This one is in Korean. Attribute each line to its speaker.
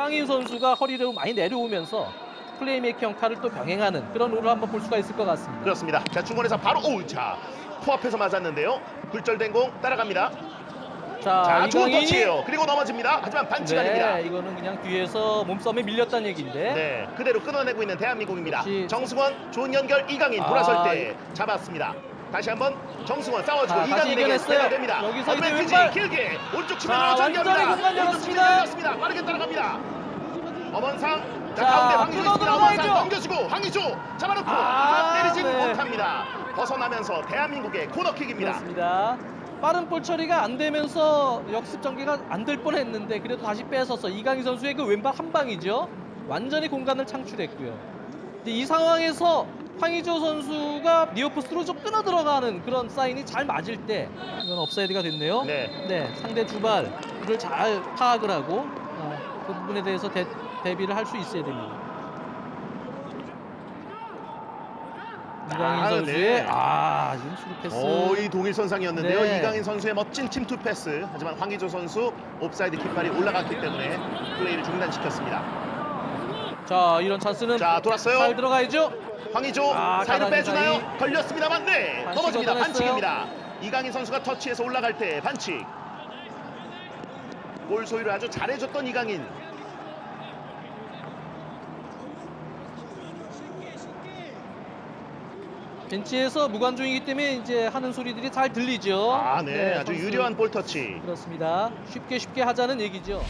Speaker 1: 강인 선수가 허리를 많이 내려오면서 플레이메이킹 역할을 또 병행하는 그런 롤을 한번 볼 수가 있을 것 같습니다.
Speaker 2: 그렇습니다. 자 중원에서 바로 오자 코앞에서 맞았는데요. 굴절된 공 따라갑니다.
Speaker 1: 자,
Speaker 2: 자 좋은
Speaker 1: 이강인이
Speaker 2: 터치예요. 그리고 넘어집니다. 하지만 반칙 아닙니다.
Speaker 1: 네, 이거는 그냥 뒤에서 몸싸움에 밀렸다는 얘기인데
Speaker 2: 네, 그대로 끊어내고 있는 대한민국입니다.
Speaker 1: 역시-
Speaker 2: 정승원 좋은 연결 이강인
Speaker 1: 아,
Speaker 2: 돌아설 때 잡았습니다. 다시 한번 정승원 싸워주고
Speaker 1: 자, 다시
Speaker 2: 이강인에게
Speaker 1: 이겨냈어요.
Speaker 2: 대결됩니다.
Speaker 1: 여기서 이제
Speaker 2: 어드밴티지
Speaker 1: 왼발.
Speaker 2: 길게 오른쪽
Speaker 1: 자,
Speaker 2: 측면으로
Speaker 1: 완전히
Speaker 2: 전개합니다.
Speaker 1: 공간
Speaker 2: 오른쪽
Speaker 1: 열었습니다.
Speaker 2: 측면 열었습니다. 빠르게 따라갑니다. 엄원상 자,
Speaker 1: 자,
Speaker 2: 가운데 황희조
Speaker 1: 뚫어
Speaker 2: 있습니다. 엄원상
Speaker 1: 들어가야죠.
Speaker 2: 넘겨주고 황희조 잡아놓고
Speaker 1: 아,
Speaker 2: 내리지
Speaker 1: 네.
Speaker 2: 못합니다. 벗어나면서 대한민국의 코너킥입니다.
Speaker 1: 그렇습니다. 빠른 볼 처리가 안 되면서 역습 전개가 안 될 뻔했는데 그래도 다시 뺏어서 이강인 선수의 그 왼발 한 방이죠. 완전히 공간을 창출했고요. 이 상황에서 황희조 선수가 니어포스트로 좀 끊어 들어가는 그런 사인이 잘 맞을 때 이건 업사이드가 됐네요.
Speaker 2: 네.
Speaker 1: 상대 주발을 잘 파악을 하고 어, 그 부분에 대해서 대, 대비를 할 수 있어야 됩니다. 이강인
Speaker 2: 아,
Speaker 1: 선수의
Speaker 2: 네.
Speaker 1: 아 지금 수루 패스
Speaker 2: 거의 동일선상이었는데요.
Speaker 1: 네.
Speaker 2: 이강인 선수의 멋진 침투 패스. 하지만 황희조 선수 옵사이드 깃발이 올라갔기 때문에 플레이를 중단시켰습니다.
Speaker 1: 자 이런 찬스는
Speaker 2: 자 돌았어요.
Speaker 1: 잘 들어가야죠.
Speaker 2: 황희조
Speaker 1: 아, 가다니
Speaker 2: 빼주나요?
Speaker 1: 사이.
Speaker 2: 걸렸습니다만 네
Speaker 1: 반칙
Speaker 2: 넘어집니다.
Speaker 1: 얻어냈어요.
Speaker 2: 반칙입니다. 이강인 선수가 터치해서 올라갈 때 반칙. 골 소유를 아주 잘해줬던 이강인.
Speaker 1: 벤치에서 무관중이기 때문에 이제 하는 소리들이 잘 들리죠.
Speaker 2: 아, 네, 아주
Speaker 1: 선수.
Speaker 2: 유려한 볼 터치.
Speaker 1: 그렇습니다. 쉽게 쉽게 하자는 얘기죠.